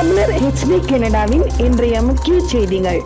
தமிழர் ஹெச்டி கனடாவின் இன்றைய முக்கிய செய்திகள்.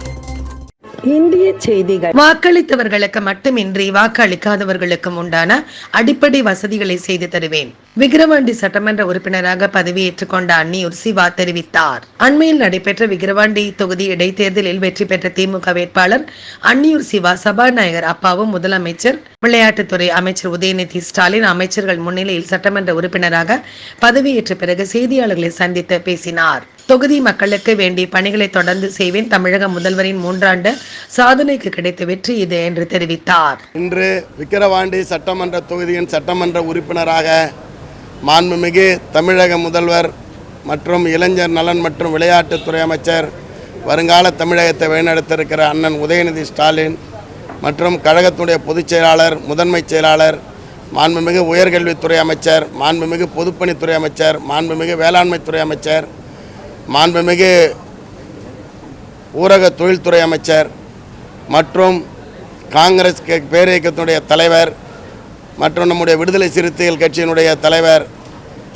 இந்திய செய்திகள். வாக்களித்தவர்களுக்கு மட்டுமின்றி வாக்களிக்காதவர்களுக்கும் உண்டான அடிப்படை வசதிகளை செய்து தருவேன். விக்கிரவாண்டி சட்டமன்ற உறுப்பினராக பதவியேற்றுக் கொண்ட அன்னியூர் சிவா தெரிவித்தார். அண்மையில் நடைபெற்ற விக்கிரவாண்டி தொகுதி இடைத்தேர்தலில் வெற்றி பெற்ற திமுக வேட்பாளர் அன்னியூர் சிவா சபாநாயகர் அப்பாவும் முதலமைச்சர் விளையாட்டுத்துறை அமைச்சர் உதயநிதி ஸ்டாலின் அமைச்சர்கள் முன்னிலையில் சட்டமன்ற உறுப்பினராக பதவியேற்ற பிறகு செய்தியாளர்களை சந்தித்து பேசினார். தொகுதி மக்களுக்கு வேண்டிய பணிகளை தொடர்ந்து செய்வேன். தமிழக முதல்வரின் மூன்றாண்டு சாதனைக்கு கிடைத்த வெற்றி இது என்று தெரிவித்தார். இன்று விக்கிரவாண்டி சட்டமன்ற தொகுதியின் சட்டமன்ற உறுப்பினராக மாண்புமிகு தமிழக முதல்வர் மற்றும் இளைஞர் நலன் மற்றும் விளையாட்டுத்துறை அமைச்சர் வருங்கால தமிழகத்தை வழிநடத்திருக்கிற அண்ணன் உதயநிதி ஸ்டாலின் மற்றும் கழகத்துடைய பொதுச் செயலாளர் முதன்மைச் செயலாளர் மாண்புமிகு உயர்கல்வித்துறை அமைச்சர் மாண்புமிகு பொதுப்பணித்துறை அமைச்சர் மாண்புமிகு வேளாண்மைத்துறை அமைச்சர் மாண்புமிகு ஊரக தொழில்துறை அமைச்சர் மற்றும் காங்கிரஸ் பேரியக்கத்தினுடைய தலைவர் மற்றும் நம்முடைய விடுதலை சிறுத்தைகள் கட்சியினுடைய தலைவர்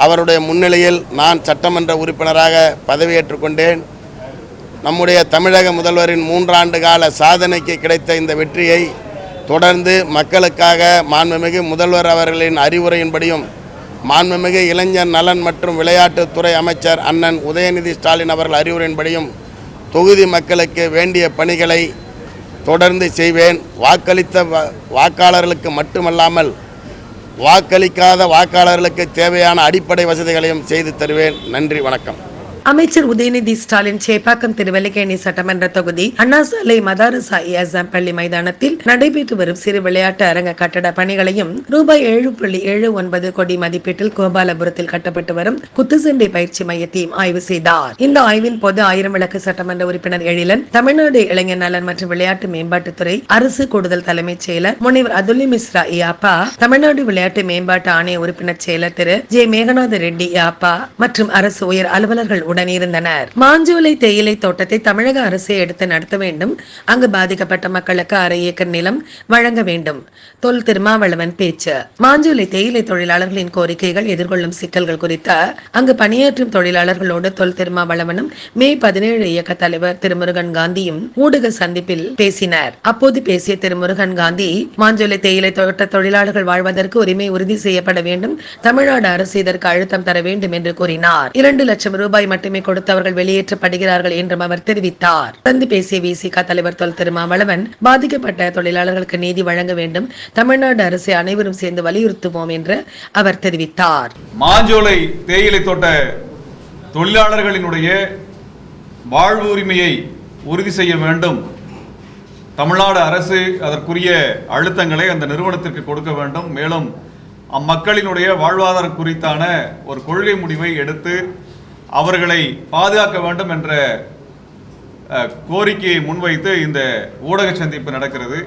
அவருடைய முன்னிலையில் நான் சட்டமன்ற உறுப்பினராக பதவியேற்றுக் கொண்டேன். நம்முடைய தமிழக முதல்வரின் மூன்றாண்டு கால சாதனைக்கு கிடைத்த இந்த வெற்றியை தொடர்ந்து மக்களுக்காக மாண்புமிகு முதல்வர் அவர்களின் அறிவுரையின்படியும் மாண்புமிகு இளைஞர் நலன் மற்றும் விளையாட்டுத்துறை அமைச்சர் அண்ணன் உதயநிதி ஸ்டாலின் அவர்கள் அறிவுரையின்படியும் தொகுதி மக்களுக்கு வேண்டிய பணிகளை தொடர்ந்து செய்வேன். வாக்களித்த வாக்காளர்களுக்கு மட்டுமல்லாமல் வாக்களிக்காத வாக்காளர்களுக்கு தேவையான அடிப்படை வசதிகளையும் செய்து தருவேன். நன்றி வணக்கம். அமைச்சர் உதயநிதி ஸ்டாலின் சேப்பாக்கம் திருவல்லிக்கேணி சட்டமன்ற தொகுதி அண்ணா சாலை மதாரசா இஎஸ்எம் பள்ளி மைதானத்தில் நடைபெற்று வரும் சிறு விளையாட்டு அரங்க கட்டட பணிகளையும் ரூபாய் ஏழு புள்ளி ஏழு ஒன்பது கோடி மதிப்பீட்டில் கோபாலபுரத்தில் கட்டப்பட்டு வரும் குத்துச்சண்டை பயிற்சி மையத்தையும் ஆய்வு செய்தார். இந்த ஆய்வின் போது ஆயிரம் விளக்கு சட்டமன்ற உறுப்பினர் எழிலன் தமிழ்நாடு இளைஞர் நலன் மற்றும் விளையாட்டு மேம்பாட்டுத்துறை அரசு கூடுதல் தலைமைச் செயலர் முனைவர் அதுலி மிஸ்ரா யாப்பா தமிழ்நாடு விளையாட்டு மேம்பாட்டு ஆணைய உறுப்பினர் செயலர் திரு. ஜே. மேகநாத ரெட்டி யாப்பா மற்றும் அரசு உயர் அலுவலர்கள் உடனிருந்தனர் மாஞ்சோலை தேயிலை தோட்டத்தை தமிழக அரசு எடுத்து நடத்த வேண்டும். அங்கு பாதிக்கப்பட்ட மக்களுக்கு அரை ஏக்கர் நிலம் வழங்க வேண்டும். தொல் திருமாவளவன் பேச்சு. மாஞ்சோலை தேயிலை தொழிலாளர்களின் கோரிக்கைகள் எதிர்கொள்ளும் சிக்கல்கள் குறித்த அங்கு பணியாற்றும் தொழிலாளர்களோடு தொல் திருமாவளவனும் மே பதினேழு இயக்க தலைவர் திருமுருகன் காந்தியும் ஊடக சந்திப்பில் பேசினர். அப்போது பேசிய திருமுருகன் காந்தி மாஞ்சோலை தேயிலை தோட்ட தொழிலாளர்கள் வாழ்வதற்கு உரிமை உறுதி செய்யப்பட வேண்டும். தமிழ்நாடு அரசு இதற்கு அழுத்தம் தர வேண்டும் என்று கூறினார். இரண்டு லட்சம் ரூபாய் மட்டும் கொடுத்தவர்கள் வெளியேற்றப்படுகிறார்கள் என்றும் அவர் தெரிவித்தார். தொடர்ந்து பேசிய விசிக தலைவர் தொல் திருமாவளவன் பாதிக்கப்பட்ட தொழிலாளர்களுக்கு நீதி வழங்க வேண்டும். தமிழ்நாடு அரசை அனைவரும் சேர்ந்து வலியுறுத்துவோம் என்று அவர் தெரிவித்தார். மாஞ்சோலை தேயிலை தோட்ட தொழிலாளர்களினுடைய வாழ்வு உரிமையை உறுதி செய்ய வேண்டும். தமிழ்நாடு அரசு அதற்குரிய அழுத்தங்களை அந்த நிறுவனத்திற்கு கொடுக்க வேண்டும். மேலும் அம்மக்களினுடைய வாழ்வாதாரம் குறித்தான ஒரு கொள்கை முடிவை எடுத்து அவர்களை பாதுகாக்க வேண்டும் என்ற கோரிக்கையை முன்வைத்து இந்த ஊடக சந்திப்பு நடக்கிறது.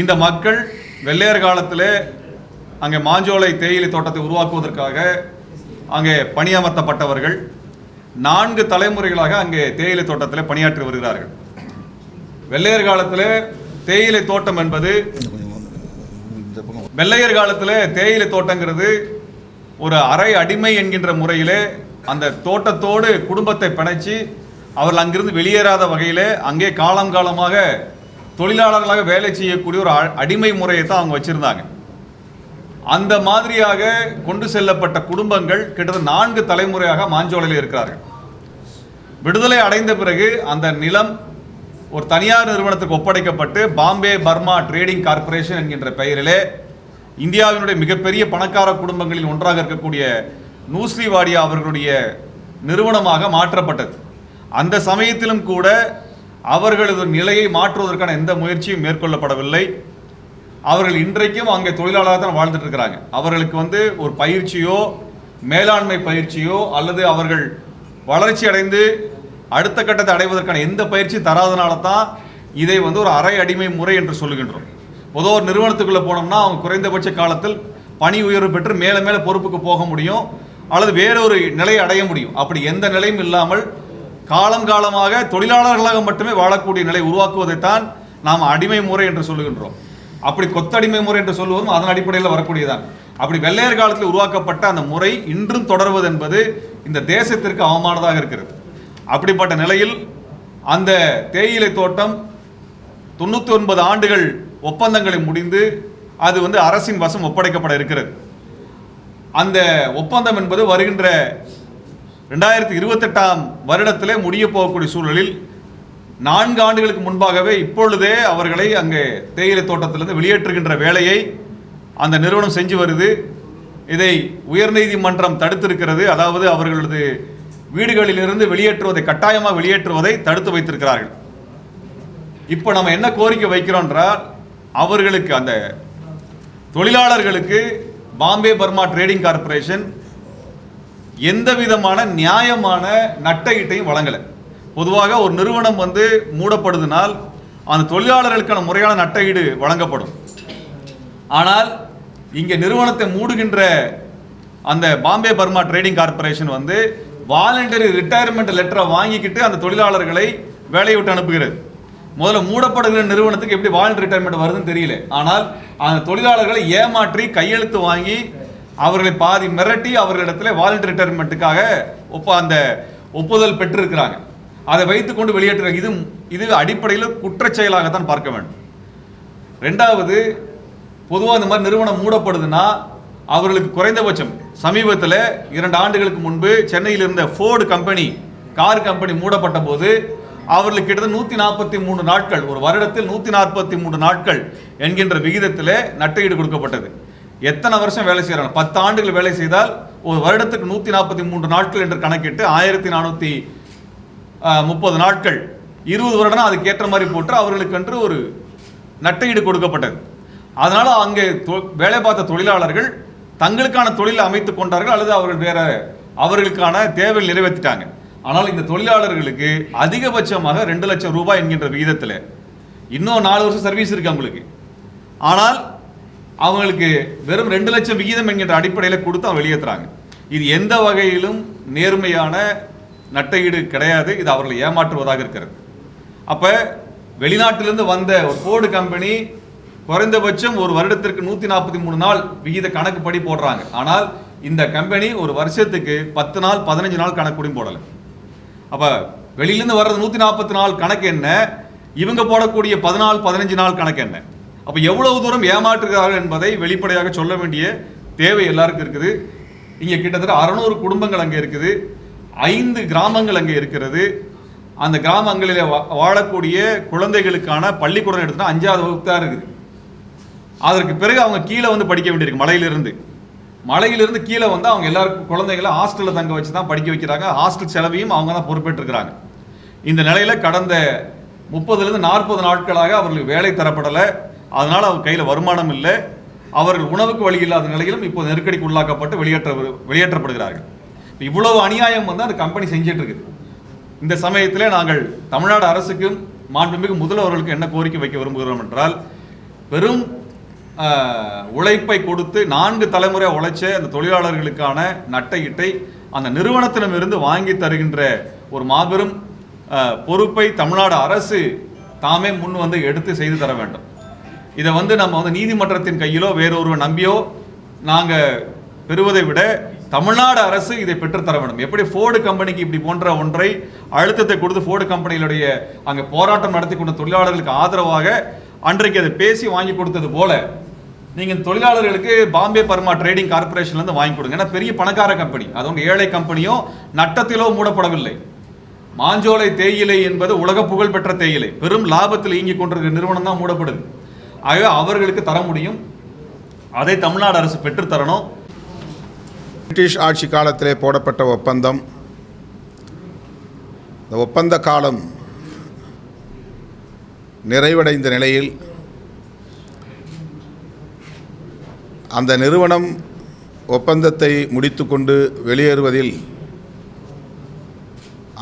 இந்த மக்கள் வெள்ளையர் காலத்தில் அங்கே மாஞ்சோலை தேயிலை தோட்டத்தை உருவாக்குவதற்காக அங்கே பணியமர்த்தப்பட்டவர்கள் நான்கு தலைமுறைகளாக அங்கே தேயிலை தோட்டத்தில் பணியாற்றி வருகிறார்கள். வெள்ளையர் காலத்தில் தேயிலை தோட்டம் என்பது வெள்ளையர் காலத்தில் தேயிலை தோட்டங்கிறது ஒரு அரை அடிமை என்கின்ற முறையிலே அந்த தோட்டத்தோடு குடும்பத்தை பிணைச்சி அவர்கள் அங்கிருந்து வெளியேறாத வகையிலே அங்கே காலம் காலமாக தொழிலாளர்களாக வேலை செய்யக்கூடிய ஒரு அ- அடிமை முறையை தான் அவங்க வச்சுருந்தாங்க. அந்த மாதிரியாக கொண்டு செல்லப்பட்ட குடும்பங்கள் கிட்டத்தட்ட நான்கு தலைமுறையாக மாஞ்சோலையில் இருக்கிறார்கள். விடுதலை அடைந்த பிறகு அந்த நிலம் ஒரு தனியார் நிறுவனத்துக்கு ஒப்படைக்கப்பட்டு பாம்பே பர்மா ட்ரேடிங் கார்ப்பரேஷன் என்கின்ற பெயரிலே இந்தியாவினுடைய மிகப்பெரிய பணக்கார குடும்பங்களில் ஒன்றாக இருக்கக்கூடிய நூஸ்லிவாடியா அவர்களுடைய நிறுவனமாக மாற்றப்பட்டது. அந்த சமயத்திலும் கூட அவர்களது நிலையை மாற்றுவதற்கான எந்த முயற்சியும் மேற்கொள்ளப்படவில்லை. அவர்கள் இன்றைக்கும் அங்கே தொழிலாளராக தான் வாழ்ந்துட்டு இருக்கிறாங்க அவர்களுக்கு வந்து ஒரு பயிற்சியோ மேலாண்மை பயிற்சியோ அல்லது அவர்கள் வளர்ச்சி அடைந்து அடுத்த கட்டத்தை அடைவதற்கான எந்த பயிற்சி தராதனால தான் இதை வந்து ஒரு அரை அடிமை முறை என்று சொல்லுகின்றோம். பொதுவாக ஒரு நிறுவனத்துக்குள்ளே போனோம்னா அவங்க குறைந்தபட்ச காலத்தில் பணி உயர்வு பெற்று மேலே மேலே பொறுப்புக்கு போக முடியும். அல்லது வேறொரு நிலையை அடைய முடியும். அப்படி எந்த நிலையும் இல்லாமல் காலம் காலமாக தொழிலாளர்களாக மட்டுமே வாழக்கூடிய நிலை உருவாக்குவதைத்தான் நாம் அடிமை முறை என்று சொல்லுகின்றோம். அப்படி கொத்தடிமை முறை என்று சொல்லுவதும் அதன் அடிப்படையில் வரக்கூடியதான் அப்படி வெள்ளையர் காலத்தில் உருவாக்கப்பட்ட அந்த முறை இன்றும் தொடர்வது என்பது இந்த தேசத்திற்கு அவமானதாக இருக்கிறது. அப்படிப்பட்ட நிலையில் அந்த தேயிலை தோட்டம் தொண்ணூற்றி ஒன்பது ஆண்டுகள் ஒப்பந்தங்களை முடிந்து அது வந்து அரசின் வசம் ஒப்படைக்கப்பட இருக்கிறது. அந்த ஒப்பந்தம் என்பது வருகின்ற ரெண்டாயிரத்தி இருபத்தெட்டாம் வருடத்திலே முடிய போகக்கூடிய சூழலில் நான்கு ஆண்டுகளுக்கு முன்பாகவே இப்பொழுதே அவர்களை அங்கே தேயிலை தோட்டத்திலிருந்து வெளியேற்றுகின்ற வேலையை அந்த நிறுவனம் செஞ்சு வருது. இதை உயர்நீதிமன்றம் தடுத்திருக்கிறது. அதாவது அவர்களது வீடுகளிலிருந்து வெளியேற்றுவதை கட்டாயமாக வெளியேற்றுவதை தடுத்து வைத்திருக்கிறார்கள். இப்போ நம்ம என்ன கோரிக்கை வைக்கிறோம் என்றால் அவர்களுக்கு அந்த தொழிலாளர்களுக்கு பாம்பே பர்மா ட்ரேடிங் கார்ப்பரேஷன் எந்த விதமான நியாயமான நட்டையீட்டையும் வழங்கலை. பொதுவாக ஒரு நிறுவனம் வந்து மூடப்படுதுனால் அந்த தொழிலாளர்களுக்கான முறையான நட்டையீடு வழங்கப்படும். ஆனால் இங்கே நிறுவனத்தை மூடுகின்ற அந்த பாம்பே பர்மா ட்ரேடிங் கார்ப்பரேஷன் வந்து வாலண்டரி ரிட்டையர்மெண்ட் லெட்டரை வாங்கிக்கிட்டு அந்த தொழிலாளர்களை வேலையை விட்டு அனுப்புகிறது. முதல்ல மூடப்படுகிற நிறுவனத்துக்கு எப்படி வாலண்டரி ரிட்டைர்மெண்ட் வருதுன்னு தெரியல. ஆனால் அந்த தொழிலாளர்களை ஏமாற்றி கையெழுத்து வாங்கி அவர்களை பாதி மிரட்டி அவர்களிடத்துல வாலண்டரி ரிட்டையர்மெண்ட்டுக்காக ஒப்ப அந்த ஒப்புதல் பெற்றிருக்கிறாங்க. அதை வைத்துக்கொண்டு வெளியேற்றுறாங்க இது இது அடிப்படையில் குற்றச்செயலாகத்தான் பார்க்க வேண்டும். ரெண்டாவது பொதுவாக இந்த மாதிரி நிறுவனம் மூடப்படுதுன்னா அவர்களுக்கு குறைந்தபட்சம் சமீபத்தில் இரண்டு ஆண்டுகளுக்கு முன்பு சென்னையில் இருந்த ஃபோர்டு கம்பெனி கார் கம்பெனி மூடப்பட்ட போது அவர்களுக்கு கிட்டத்தட்ட நூற்றி நாற்பத்தி மூணு நாட்கள் ஒரு வருடத்தில் நூற்றி நாற்பத்தி மூணு நாட்கள் என்கின்ற விகிதத்தில் நட்டையீடு கொடுக்கப்பட்டது. எத்தனை வருஷம் வேலை செய்கிறாங்க பத்து ஆண்டுகள் வேலை செய்தால் ஒரு வருடத்துக்கு நூற்றி நாற்பத்தி மூன்று நாட்கள் என்று கணக்கிட்டு ஆயிரத்தி நானூற்றி முப்பது நாட்கள். இருபது வருடம் அதுக்கேற்ற மாதிரி போட்டு அவர்களுக்கென்று ஒரு நட்டையீடு கொடுக்கப்பட்டது. அதனால் அங்கே தொ- வேலை பார்த்த தொழிலாளர்கள் தங்களுக்கான தொழிலை அமைத்து கொண்டார்கள் அல்லது அவர்கள் வேற அவர்களுக்கான தேவை நிறைவேற்றிட்டாங்க. ஆனால் இந்த தொழிலாளர்களுக்கு அதிகபட்சமாக ரெண்டு லட்சம் ரூபாய் என்கின்ற விகிதத்தில் இன்னும் நாலு வருஷம் சர்வீஸ் இருக்கு அவங்களுக்கு. ஆனால் அவங்களுக்கு வெறும் ரெண்டு லட்சம் விகிதம் என்கின்ற அடிப்படையில் கொடுத்து அவங்க வெளியேற்றுறாங்க இது எந்த வகையிலும் நேர்மையான நட்டையீடு கிடையாது. இது அவர்களை ஏமாற்றுவதாக இருக்கிறது. அப்போ வெளிநாட்டிலிருந்து வந்த ஒரு ஃபோர்டு கம்பெனி குறைந்தபட்சம் ஒரு வருடத்திற்கு நூற்றி நாற்பத்தி மூணு நாள் விகித கணக்குப்படி போடுறாங்க. ஆனால் இந்த கம்பெனி ஒரு வருஷத்துக்கு பத்து நாள் பதினஞ்சு நாள் கணக்கு போடலை. அப்போ வெளியிலேருந்து வர்றது நூற்றி நாற்பத்தி நாலு கணக்கு என்ன? இவங்க போடக்கூடிய பதினாலு பதினஞ்சு நாள் கணக்கு என்ன? அப்போ எவ்வளவு தூரம் ஏமாற்றுகிறார்கள் என்பதை வெளிப்படையாக சொல்ல வேண்டிய தேவை எல்லாருக்கும் இருக்குது. இங்கே கிட்டத்தட்ட அறநூறு குடும்பங்கள் அங்கே இருக்குது. ஐந்து கிராமங்கள் அங்கே இருக்கிறது. அந்த கிராமங்களில் வா- வாழக்கூடிய குழந்தைகளுக்கான பள்ளிக்கூடம் எடுத்துனா அஞ்சாவது வகுப்பு தான் இருக்குது. அதற்கு பிறகு அவங்க கீழே வந்து படிக்க வேண்டியிருக்கு மலையிலிருந்து. மலையிலிருந்து கீழே வந்து அவங்க எல்லாருக்கும் குழந்தைகளை ஹாஸ்டலில் தங்க வச்சு தான் படிக்க வைக்கிறாங்க. ஹாஸ்டல் செலவையும் அவங்க தான் பொறுப்பேற்றுக்கிறாங்க இந்த நிலையில் கடந்த முப்பதுலேருந்து நாற்பது நாட்களாக அவர்களுக்கு வேலை தரப்படலை. அதனால் அவர் கையில் வருமானம் இல்லை. அவர்கள் உணவுக்கு வழி இல்லாத நிலையிலும் இப்போ நெருக்கடிக்கு உள்ளாக்கப்பட்டு வெளியேற்ற வெளியேற்றப்படுகிறார்கள். இவ்வளவு அநியாயம் வந்து அந்த கம்பெனி செஞ்சிட்டு இருக்குது இந்த சமயத்தில் நாங்கள் தமிழ்நாடு அரசுக்கும் மாண்புமிகு முதல்வர்களுக்கும் என்ன கோரிக்கை வைக்க விரும்புகிறோம் என்றால் பெரும் உழைப்பை கொடுத்து நான்கு தலைமுறை உழைச்ச அந்த தொழிலாளர்களுக்கான நட்டையிட்டை அந்த நிறுவனத்திடமிருந்து வாங்கி தருகின்ற ஒரு மாபெரும் பொறுப்பை தமிழ்நாடு அரசு தாமே முன் வந்து எடுத்து செய்து தர வேண்டும். இதை வந்து நம்ம வந்து நீதிமன்றத்தின் கையிலோ வேறொருவர் நம்பியோ நாங்கள் பெறுவதை விட தமிழ்நாடு அரசு இதை பெற்றுத்தர வேண்டும். எப்படி ஃபோர்டு கம்பெனிக்கு இப்படி போன்ற ஒன்றை அழுத்தத்தை கொடுத்து ஃபோர்டு கம்பெனிகளுடைய அங்கே போராட்டம் நடத்தி கொண்ட தொழிலாளர்களுக்கு ஆதரவாக அன்றைக்கு அதை பேசி வாங்கி கொடுத்தது போல நீங்கள் தொழிலாளர்களுக்கு பாம்பே பர்மா ட்ரேடிங் கார்பரேஷன்லேருந்து வாங்கி கொடுங்க. ஏன்னா பெரிய பணக்கார கம்பெனி அது ஒன்று ஏழை கம்பெனியோ நட்டத்திலோ மூடப்படவில்லை. மாஞ்சோலை தேயிலை என்பது உலக புகழ் பெற்ற தேயிலை. பெரும் லாபத்தில் இயங்கி கொண்டிருக்கிற நிறுவனம் தான் மூடப்படுது. ஆகவே அவர்களுக்கு தர முடியும். அதை தமிழ்நாடு அரசு பெற்றுத்தரணும் பிரிட்டிஷ் ஆட்சி காலத்திலே போடப்பட்ட ஒப்பந்தம். இந்த ஒப்பந்த காலம் நிறைவடைந்த நிலையில் அந்த நிறுவனம் ஒப்பந்தத்தை முடித்துக்கொண்டு வெளியேறுவதில்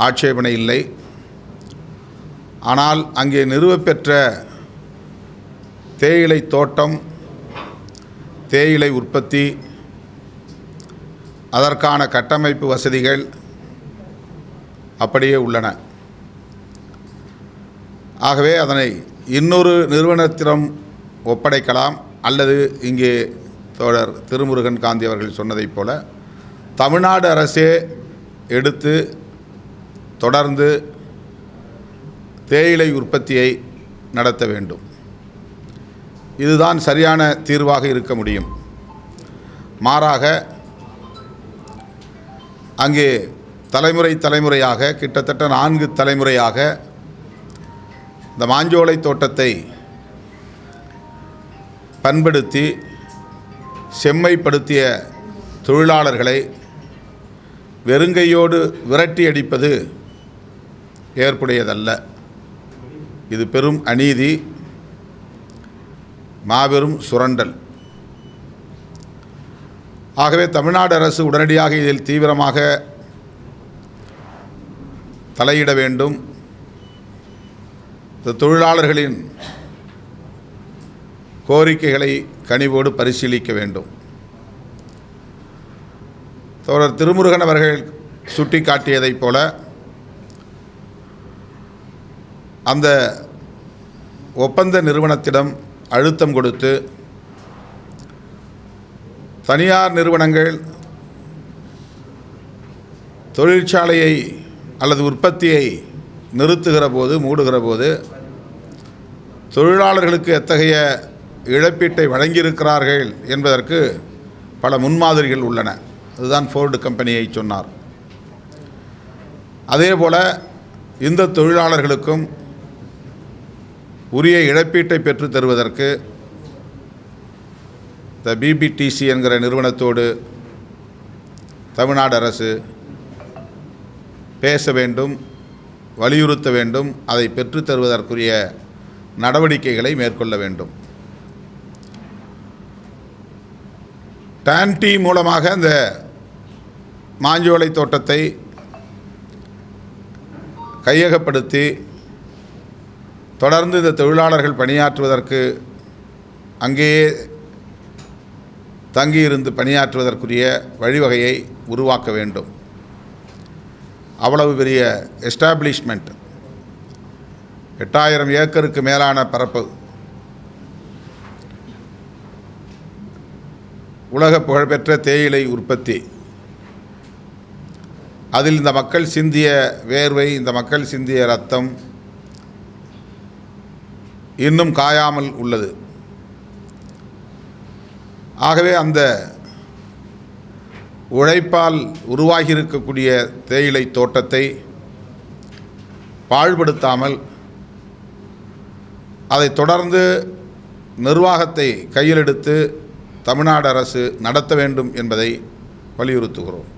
ஆட்சேபனை இல்லை. ஆனால் அங்கே நிறுவப்பெற்ற தேயிலை தோட்டம் தேயிலை உற்பத்தி அதற்கான கட்டமைப்பு வசதிகள் அப்படியே உள்ளன. ஆகவே அதனை இன்னொரு நிறுவனத்திடம் ஒப்படைக்கலாம் அல்லது இங்கே தோழர் திருமுருகன் காந்தி அவர்கள் சொன்னதைப் போல தமிழ்நாடு அரசே எடுத்து தொடர்ந்து தேயிலை உற்பத்தியை நடத்த வேண்டும். இதுதான் சரியான தீர்வாக இருக்க முடியும். மாறாக அங்கே தலைமுறை தலைமுறையாக கிட்டத்தட்ட நான்கு தலைமுறையாக இந்த மாஞ்சோலை தோட்டத்தை பண்படுத்தி செம்மைப்படுத்திய தொழிலாளர்களை வெறுங்கையோடு விரட்டி அடிப்பது ஏற்புடையதல்ல. இது பெரும் அநீதி மாபெரும் சுரண்டல். ஆகவே தமிழ்நாடு அரசு உடனடியாக இதில் தீவிரமாக தலையிட வேண்டும். இந்த தொழிலாளர்களின் கோரிக்கைகளை கனிவோடு பரிசீலிக்க வேண்டும். தோழர் திருமுருகன் அவர்கள் சுட்டிக்காட்டியதைப் போல அந்த ஒப்பந்த நிறுவனத்திடம் அழுத்தம் கொடுத்து தனியார் நிறுவனங்கள் தொழிற்சாலையை அல்லது உற்பத்தியை நிறுத்துகிற போது மூடுகிற போது தொழிலாளர்களுக்கு எத்தகைய இழப்பீட்டை வழங்கியிருக்கிறார்கள் என்பதற்கு பல முன்மாதிரிகள் உள்ளன. அதுதான் ஃபோர்டு கம்பெனியை சொன்னார். அதேபோல் இந்த தொழிலாளர்களுக்கும் உரிய இழப்பீட்டை பெற்று தருவதற்கு த பிபிடிசி என்கிற நிறுவனத்தோடு தமிழ்நாடு அரசு பேச வேண்டும் வலியுறுத்த வேண்டும் அதை பெற்றுத்தருவதற்குரிய நடவடிக்கைகளை மேற்கொள்ள வேண்டும். டான்டி மூலமாக அந்த மாஞ்சோலை தோட்டத்தை கையகப்படுத்தி தொடர்ந்து இந்த தொழிலாளர்கள் பணியாற்றுவதற்கு அங்கேயே தங்கியிருந்து பணியாற்றுவதற்குரிய வழிவகையை உருவாக்க வேண்டும். அவ்வளவு பெரிய எஸ்டாப்ளிஷ்மெண்ட். எட்டாயிரம் ஏக்கருக்கு மேலான பரப்பு. உலக புகழ்பெற்ற தேயிலை உற்பத்தி. அதில் இந்த மக்கள் சிந்திய வேர்வை இந்த மக்கள் சிந்திய ரத்தம் இன்னும் காயாமல் உள்ளது. ஆகவே அந்த உழைப்பால் உருவாகியிருக்கக்கூடிய தேயிலை தோட்டத்தை பாழ்படுத்தாமல் அதை தொடர்ந்து நிர்வாகத்தை கையில் எடுத்து தமிழ்நாடு அரசு நடத்த வேண்டும் என்பதை வலியுறுத்துகிறோம்.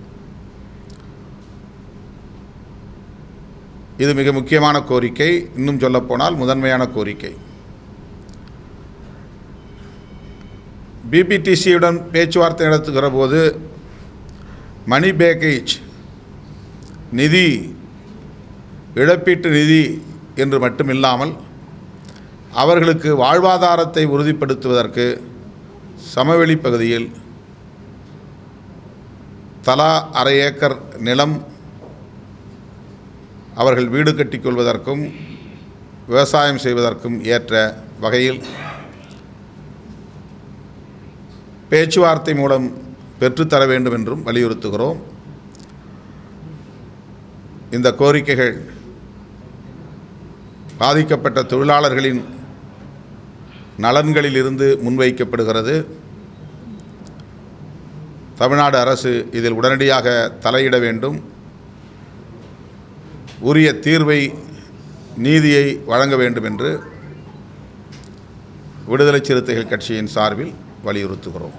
இது மிக முக்கியமான கோரிக்கை. இன்னும் சொல்லப்போனால் முதன்மையான கோரிக்கை. பிபிடிசியுடன் பேச்சுவார்த்தை நடத்துகிற போது மணி பேக்கேஜ் நிதி இழப்பீட்டு நிதி என்று மட்டும் இல்லாமல் அவர்களுக்கு வாழ்வாதாரத்தை உறுதிப்படுத்துவதற்கு சமவெளி பகுதியில் தலா அரை ஏக்கர் நிலம் அவர்கள் வீடு கட்டிக்கொள்வதற்கும் விவசாயம் செய்வதற்கும் ஏற்ற வகையில் பேச்சுவார்த்தை மூலம் பெற்றுத்தர வேண்டும் என்றும் வலியுறுத்துகிறோம். இந்த கோரிக்கைகள் பாதிக்கப்பட்ட தொழிலாளர்களின் நலன்களிலிருந்து முன்வைக்கப்படுகிறது. தமிழ்நாடு அரசு இதில் உடனடியாக தலையிட வேண்டும். உரிய தீர்வை நீதியை வழங்க வேண்டும் என்று விடுதலை சிறுத்தைகள் கட்சியின் சார்பில் வலியுறுத்துகிறோம்.